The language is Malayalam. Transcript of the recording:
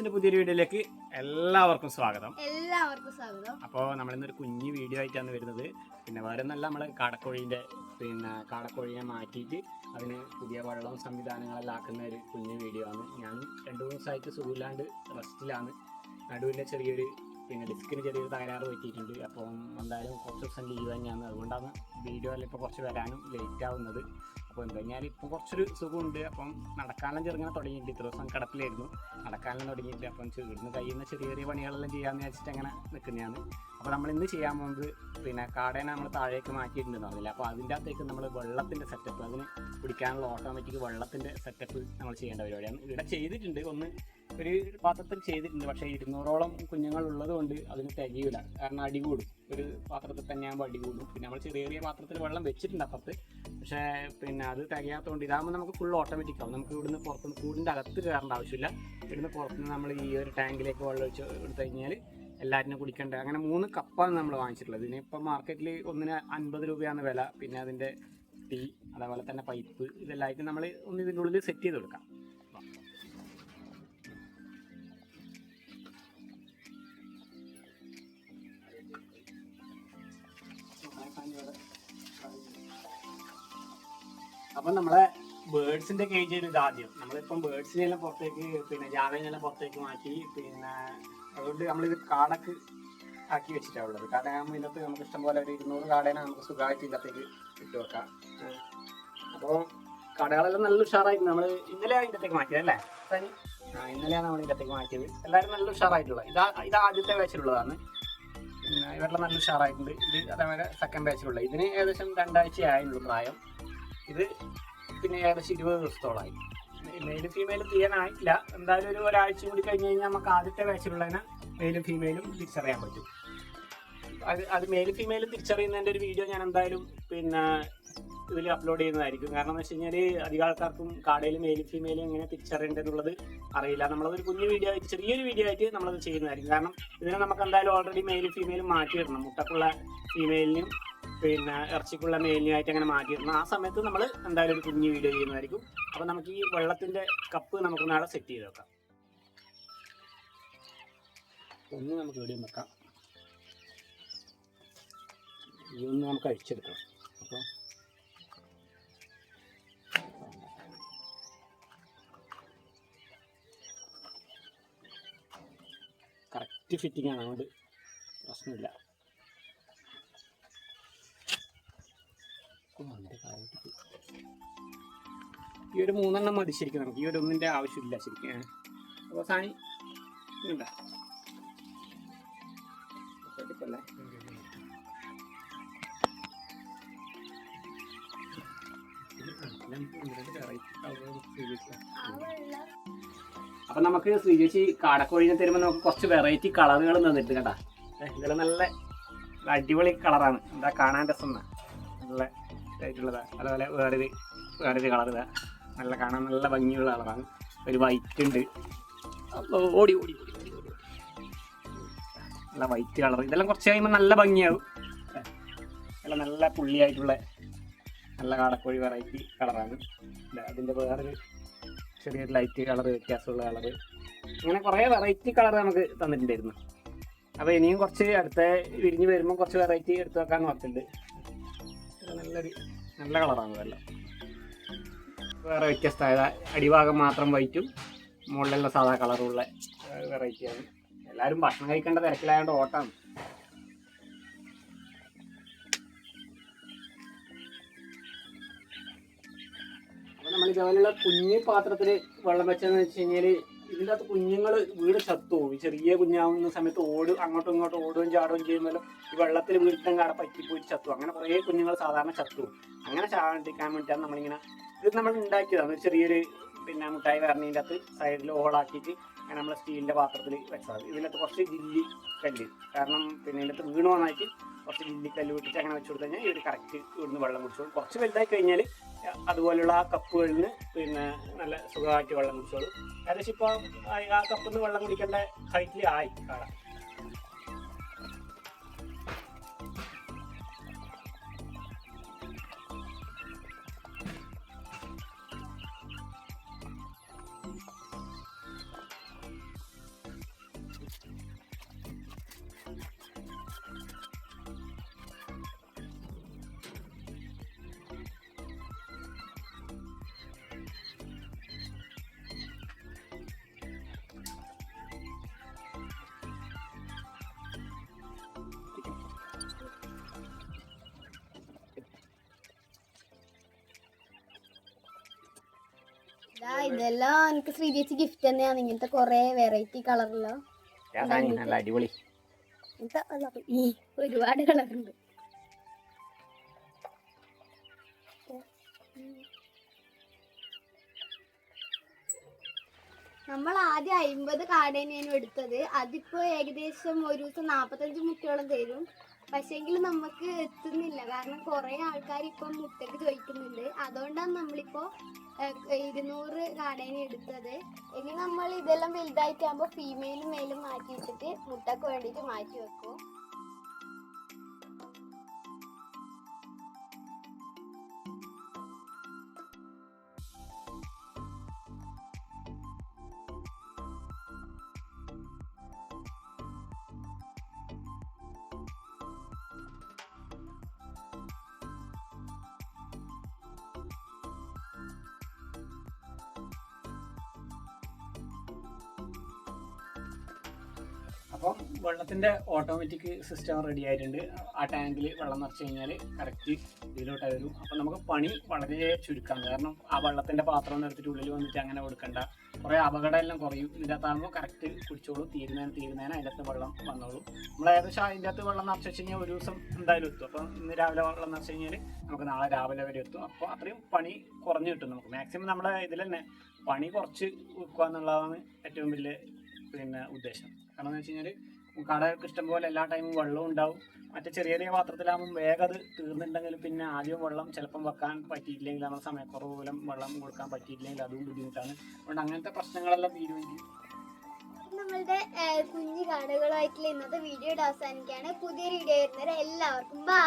വ്ളോഗ്സിന്റെ പുതിയൊരു വീഡിയോയിലേക്ക് എല്ലാവർക്കും സ്വാഗതം. എല്ലാവർക്കും സ്വാഗതം. അപ്പോൾ നമ്മളിന്നൊരു കുഞ്ഞു വീഡിയോ ആയിട്ടാണ് വരുന്നത്. പിന്നെ വേറെ ഒന്നല്ല നമ്മൾ കാടക്കോഴിന്റെ പിന്നെ കാടക്കോഴിയെ മാറ്റിയിട്ട് അതിന് പുതിയ വെള്ളവും സംവിധാനങ്ങളെല്ലാം ആക്കുന്ന ഒരു കുഞ്ഞു വീഡിയോ ആണ്. ഞാൻ രണ്ടു മൂന്ന് ദിവസമായിട്ട് സുഖമില്ലാണ്ട് റെസ്റ്റിലാണ്. നടുവിന്റെ ചെറിയൊരു പിന്നെ ഡിസ്കിന് ചെറിയൊരു തകരാറ് പറ്റിയിട്ടുണ്ട്. അപ്പം എന്തായാലും കുറച്ച് ദിവസം ലീവ് തന്നെയാണ്. അതുകൊണ്ടാണ് വീഡിയോ എല്ലാം ഇപ്പോൾ കുറച്ച് വരാനും ലേറ്റ് ആവുന്നത്. അപ്പോൾ എന്താ ഞാൻ ഇപ്പോൾ കുറച്ചൊരു സുഖമുണ്ട്. അപ്പം നടക്കാനെല്ലാം ചെറുങ്ങനെ തുടങ്ങിയിട്ടുണ്ട്. ഇത്ര ദിവസം കിടപ്പിലായിരുന്നു. നടക്കാനെല്ലാം തുടങ്ങിയിട്ട് അപ്പം ഇവിടുന്ന് കഴിയുന്ന ചെറിയ ചെറിയ പണികളെല്ലാം ചെയ്യാമെന്ന് വെച്ചിട്ട് അങ്ങനെ നിൽക്കുന്നതാണ്. അപ്പോൾ നമ്മൾ ഇന്ന് ചെയ്യാൻ പോകുന്നത് പിന്നെ കാടേനെ നമ്മൾ താഴേക്ക് മാറ്റിയിട്ടുണ്ടെന്ന് പറഞ്ഞില്ല. അപ്പോൾ അതിന്റെ അകത്തേക്ക് നമ്മൾ വെള്ളത്തിന്റെ സെറ്റപ്പ് അതിന് പിടിക്കാനുള്ള ഓട്ടോമാറ്റിക് വെള്ളത്തിന്റെ സെറ്റപ്പ് നമ്മൾ ചെയ്യേണ്ട പരിപാടിയാണ്. ഇവിടെ ചെയ്തിട്ടുണ്ട്. ഒന്ന് ഒരു പാത്രത്തിൽ ചെയ്തിട്ടുണ്ട്. പക്ഷേ ഇരുന്നൂറോളം കുഞ്ഞുങ്ങൾ ഉള്ളത് കൊണ്ട് അതിന് തികയില്ല കാരണം അടി കൂടും. ഒരു പാത്രത്തിൽ തന്നെ ആകുമ്പോൾ അടി കൂടും. പിന്നെ നമ്മൾ ചെറിയ ചെറിയ പാത്രത്തിൽ വെള്ളം വെച്ചിട്ടുണ്ട് അപ്പുറത്ത്. പക്ഷേ പിന്നെ അത് തികയാത്തതുകൊണ്ട് ഇതാകുമ്പോൾ നമുക്ക് ഫുൾ ഓട്ടോമാറ്റിക് ആവും. നമുക്ക് ഇവിടുന്ന് പുറത്തുനിന്ന് കൂടിന്റെ അകത്ത് കയറേണ്ട ആവശ്യമില്ല. ഇവിടുന്ന് പുറത്തുനിന്ന് നമ്മൾ ഈ ഒരു ടാങ്കിലേക്ക് വെള്ളം ഒഴിച്ച് എടുത്തു കഴിഞ്ഞാൽ എല്ലാറ്റിനും കുടിക്കേണ്ട. അങ്ങനെ മൂന്ന് കപ്പാണ് നമ്മൾ വാങ്ങിച്ചിട്ടുള്ളത്. ഇതിനിപ്പോൾ മാർക്കറ്റിൽ ഒന്നിന് അൻപത് രൂപയാണ് വില. പിന്നെ അതിന്റെ ടീ അതേപോലെ തന്നെ പൈപ്പ് ഇതെല്ലാമായിട്ട് നമ്മൾ ഒന്ന് ഇതിന്റെ ഉള്ളിൽ സെറ്റ് ചെയ്ത് കൊടുക്കാം. അപ്പം നമ്മളെ ബേഡ്സിന്റെ കേജ് ഇത് ആദ്യം. നമ്മളിപ്പം ബേർഡ്സിനെല്ലാം പുറത്തേക്ക് പിന്നെ ജാവേനെല്ലാം പുറത്തേക്ക് മാറ്റി പിന്നെ അതുകൊണ്ട് നമ്മളിത് കാടക്ക് ആക്കി വെച്ചിട്ടാണ് ഉള്ളത്. കാടയാകുമ്പോൾ ഇതിനകത്ത് നമുക്ക് ഇഷ്ടംപോലെ ഒരു ഇരുന്നൂറ് കാടേനെ നമുക്ക് സുഖമായിട്ട് ഇതിനകത്തേക്ക് ഇട്ട് വെക്കാം. അപ്പോൾ കടകളെല്ലാം നല്ല ഉഷാറായിട്ട് നമ്മൾ ഇന്നലെ ഇതിനകത്തേക്ക് മാറ്റിയത് അല്ലേ? ആ ഇന്നലെയാണ് നമ്മൾ ഇതിനകത്തേക്ക് മാറ്റിയത്. എല്ലാവരും നല്ല ഉഷാറായിട്ടുള്ളത്. ഇതാ ഇത് ആദ്യത്തെ ബാച്ചിലുള്ളതാണ് പിന്നെ ഇവരെല്ലാം നല്ല ഉഷാറായിട്ടുണ്ട്. ഇത് അതേപോലെ സെക്കൻഡ് ബാച്ചിലുള്ള ഇതിന് ഏകദേശം രണ്ടാഴ്ച ആയുള്ളൂ പ്രായം. ഇത് പിന്നെ ഏകദേശം ഇരുപത് ദിവസത്തോളമായി. മെയിലും ഫീമെയിലും തീയാനായില്ല എന്തായാലും ഒരു ഒരാഴ്ച കൂടി കഴിഞ്ഞ് കഴിഞ്ഞാൽ നമുക്ക് ആദ്യത്തെ ബാച്ചിലുള്ളതിനെ മെയിലും ഫീമെയിലും തിരിച്ചറിയാൻ പറ്റും. അത് അത് മെയിലും ഫീമെയിലും തിരിച്ചറിയുന്നതിന്റെ ഒരു വീഡിയോ ഞാൻ എന്തായാലും പിന്നെ ഇതിൽ അപ്ലോഡ് ചെയ്യുന്നതായിരിക്കും. കാരണം എന്ന് വെച്ച് കഴിഞ്ഞാൽ അധികം ആൾക്കാർക്കും കാടയിൽ മെയിലും ഫീമെയിലും എങ്ങനെ തിരിച്ചറിയേണ്ടതെന്നുള്ളത് അറിയില്ല. നമ്മളതൊരു കുഞ്ഞു വീഡിയോ ആയിട്ട് ചെറിയൊരു വീഡിയോ ആയിട്ട് നമ്മളത് ചെയ്യുന്നതായിരിക്കും. കാരണം ഇതിനെ നമുക്ക് എന്തായാലും ഓൾറെഡി മെയിലും ഫീമെയിലും വരണം മുട്ടക്കുള്ള ഫീമെയിലിനും പിന്നെ ഇറച്ചിക്കുള്ള മേലിനായിട്ട് അങ്ങനെ മാറ്റിയിരുന്നു ആ സമയത്ത് നമ്മൾ എന്തായാലും ഒരു കുഞ്ഞു വീഡിയോ ചെയ്യുന്നതായിരിക്കും. അപ്പോൾ നമുക്ക് ഈ വെള്ളത്തിന്റെ കപ്പ് നമുക്ക് നാളെ സെറ്റ് ചെയ്ത് വെക്കാം. ഒന്ന് നമുക്ക് ഇവിടെയും വെക്കാം. ഈ ഒന്ന് നമുക്ക് അഴിച്ചെടുക്കാം അപ്പോൾ കറക്റ്റ് ഫിറ്റിംഗ് ആണ്. അതുകൊണ്ട് പ്രശ്നമില്ല. ഈ ഒരു മൂന്നെണ്ണം മതി ശരിക്കും നമുക്ക്. ഈ ഒരു ഒന്നിന്റെ ആവശ്യമില്ല ശരിക്കും. അപ്പോൾ സാണി അപ്പൊ നമുക്ക് ശ്രീജേച്ചി കാടക്കോഴിനെ തരുമ്പോൾ നമുക്ക് കുറച്ച് വെറൈറ്റി കളറുകൾ തന്നിട്ട് കേട്ടാ. ഇതെല്ലാം നല്ല അടിപൊളി കളറാണ് എന്താ കാണാൻ രസം നല്ല ഇതായിട്ടുള്ളതാ. അതുപോലെ വേറൊരു വേറൊരു കളർ ഇതാ. നല്ല കാണാൻ നല്ല ഭംഗിയുള്ള കളറാണ്. ഒരു വൈറ്റ് ഉണ്ട്. അപ്പോൾ ഓടി ഓടി നല്ല വൈറ്റ് കളർ ഇതെല്ലാം കുറച്ച് കഴിയുമ്പോൾ നല്ല ഭംഗിയാവും. ഇതെല്ലാം നല്ല പുള്ളിയായിട്ടുള്ള നല്ല കാടക്കോഴി വെറൈറ്റി കളറാണ്. അതിന്റെ വേറൊരു ചെറിയൊരു ലൈറ്റ് കളർ വ്യത്യാസമുള്ള കളർ അങ്ങനെ കുറേ വെറൈറ്റി കളർ നമുക്ക് തന്നിട്ടുണ്ടായിരുന്നു. അപ്പോൾ ഇനിയും കുറച്ച് അടുത്ത വിരിഞ്ഞ് വരുമ്പോൾ കുറച്ച് വെറൈറ്റി എടുത്ത് വെക്കാൻ നോക്കുന്നുണ്ട് നല്ലൊരു നല്ല കളറാണ് ഇതെല്ലാം വേറെ വ്യത്യസ്തമായ അടിഭാഗം മാത്രം വൈറ്റും മുകളിലുള്ള സാധാ കളറുള്ള വെറൈറ്റിയാണ് എല്ലാവരും ഭക്ഷണം കഴിക്കേണ്ട തിരക്കിലായതുകൊണ്ട് ഓട്ടാണ് അപ്പോൾ നമ്മൾ ഇതേപോലെയുള്ള കുഞ്ഞു പാത്രത്തിൽ വെള്ളം വെച്ചതെന്ന് വെച്ച് കഴിഞ്ഞാൽ ഇതിന്റെ അകത്ത് കുഞ്ഞുങ്ങൾ വീട് ചത്തു പോകും ചെറിയ കുഞ്ഞാവുന്ന സമയത്ത് ഓടും അങ്ങോട്ടും ഇങ്ങോട്ടും ഓടുകയും ചാടുകയും ചെയ്യുമ്പോൾ ഈ വെള്ളത്തിൽ വീട്ടിലും അവിടെ പറ്റിപ്പോയി ചത്തു. അങ്ങനെ കുറേ കുഞ്ഞുങ്ങൾ സാധാരണ ചത്തു അങ്ങനെ ചാടിക്കാൻ വേണ്ടിയിട്ടാണ് നമ്മളിങ്ങനെ ഇത് നമ്മൾ ഉണ്ടാക്കിയതാണ്. ചെറിയൊരു പിന്നെ മുട്ടായി വരണീന്റെ അകത്ത് സൈഡിൽ ഹോളാക്കിയിട്ട് നമ്മൾ സ്റ്റീലിന്റെ പാത്രത്തിൽ വെച്ചത് ഇതിനകത്ത് കുറച്ച് ജില്ലി കല്ല്. കാരണം പിന്നെ ഇതിനകത്ത് വീണ് വന്നായിട്ട് കുറച്ച് ജില്ലി കല്ല് വിട്ടിട്ട് അങ്ങനെ വെച്ച് കൊടുത്തു ഇവർ കറക്റ്റ് ഇവിടുന്ന് വെള്ളം കുടിച്ചോളും. കുറച്ച് വലുതായി കഴിഞ്ഞാൽ അതുപോലുള്ള ആ കപ്പുകളിൽ നിന്ന് പിന്നെ നല്ല സുഖമായിട്ട് വെള്ളം കുടിച്ചോളും. ഏകദേശം ഇപ്പോൾ ആ കപ്പിൽ നിന്ന് വെള്ളം കുടിക്കേണ്ട ഹൈറ്റിൽ ആയി കാണാം. ഇതെല്ലാം എനിക്ക് ശ്രീജേച്ചി ഗിഫ്റ്റ് തന്നെയാണ്. ഇങ്ങനത്തെ കുറെ വെറൈറ്റി കളറിലോ നല്ല അടിപൊളി. ഒരുപാട് കളറുണ്ട് നമ്മൾ ആദ്യം അയിമ്പത് കാടേനെയാണ് എടുത്തത്. അതിപ്പോ ഏകദേശം ഒരു ദിവസം നാപ്പത്തഞ്ച് മുട്ടയോളം തരും. പക്ഷേങ്കിൽ നമുക്ക് എത്തുന്നില്ല. കാരണം കുറെ ആൾക്കാർ ഇപ്പം മുട്ടക്ക് ചോദിക്കുന്നുണ്ട് അതുകൊണ്ടാണ് നമ്മളിപ്പോ ഇരുന്നൂറ് കാടേനെ എടുത്തത്. ഇനി നമ്മൾ ഇതെല്ലാം വലുതായിട്ടാകുമ്പോൾ ഫീമെയിലും മെയിലും മാറ്റിയിട്ടിട്ട് മുട്ടക്ക് വേണ്ടിയിട്ട് മാറ്റി വെക്കും. അപ്പം വെള്ളത്തിന്റെ ഓട്ടോമാറ്റിക് സിസ്റ്റം റെഡി ആയിട്ടുണ്ട്. ആ ടാങ്കിൽ വെള്ളം നിറച്ച് കഴിഞ്ഞാൽ കറക്റ്റ് ഇതിലോട്ട് വരും അപ്പം നമുക്ക് പണി വളരെ ചുരുക്കാം കാരണം ആ വെള്ളത്തിന്റെ പാത്രം എടുത്തിട്ട് ഉള്ളിൽ വന്നിട്ട് അങ്ങനെ കൊടുക്കണ്ട. കുറേ അപകടം എല്ലാം കുറയും. ഇതിന്റെ അകത്താകുമ്പോൾ കറക്റ്റ് കുടിച്ചോളൂ. തീരുന്നതിന് തീരുന്നതിന് അതിന്റെ വെള്ളം വന്നോളൂ. നമ്മൾ ഏകദേശം അതിന്റെ അകത്ത് വെള്ളം നിറച്ച് വെച്ച് കഴിഞ്ഞാൽ ഒരു ദിവസം എന്തായാലും എത്തും. അപ്പം ഇന്ന് രാവിലെ വെള്ളം നിറച്ച് കഴിഞ്ഞാൽ നമുക്ക് നാളെ രാവിലെ വരെ എത്തും. അപ്പോൾ അത്രയും പണി കുറഞ്ഞു കിട്ടും നമുക്ക്. മാക്സിമം നമ്മുടെ ഇതിൽ തന്നെ പണി കുറച്ച് വെക്കുക എന്നുള്ളതാണ് ഏറ്റവും വലിയ പിന്നെ ഉദ്ദേശം. കാരണം എന്ന് വെച്ച് കഴിഞ്ഞാൽ കടകൾക്ക് ഇഷ്ടംപോലെ എല്ലാ ടൈമും വെള്ളവും ഉണ്ടാവും. മറ്റേ ചെറിയ ചെറിയ പാത്രത്തിലാകുമ്പോൾ വേഗം അത് തീർന്നിട്ടുണ്ടെങ്കിൽ പിന്നെ ആദ്യം വെള്ളം ചിലപ്പം വെക്കാൻ പറ്റിയില്ലെങ്കിൽ നമ്മുടെ സമയക്കുറവ് മൂലം വെള്ളം കൊടുക്കാൻ പറ്റിയില്ലെങ്കിൽ അതും ബുദ്ധിമുട്ടാണ്. അതുകൊണ്ട് അങ്ങനത്തെ പ്രശ്നങ്ങളെല്ലാം തീരുമെങ്കിൽ നമ്മളുടെ കുഞ്ഞു കടകളായിട്ടുള്ള ഇന്നത്തെ വീഡിയോ അവസാനിക്കുകയാണ്. പുതിയൊരു വീഡിയോ വരുന്നവരെ എല്ലാവർക്കും ബൈ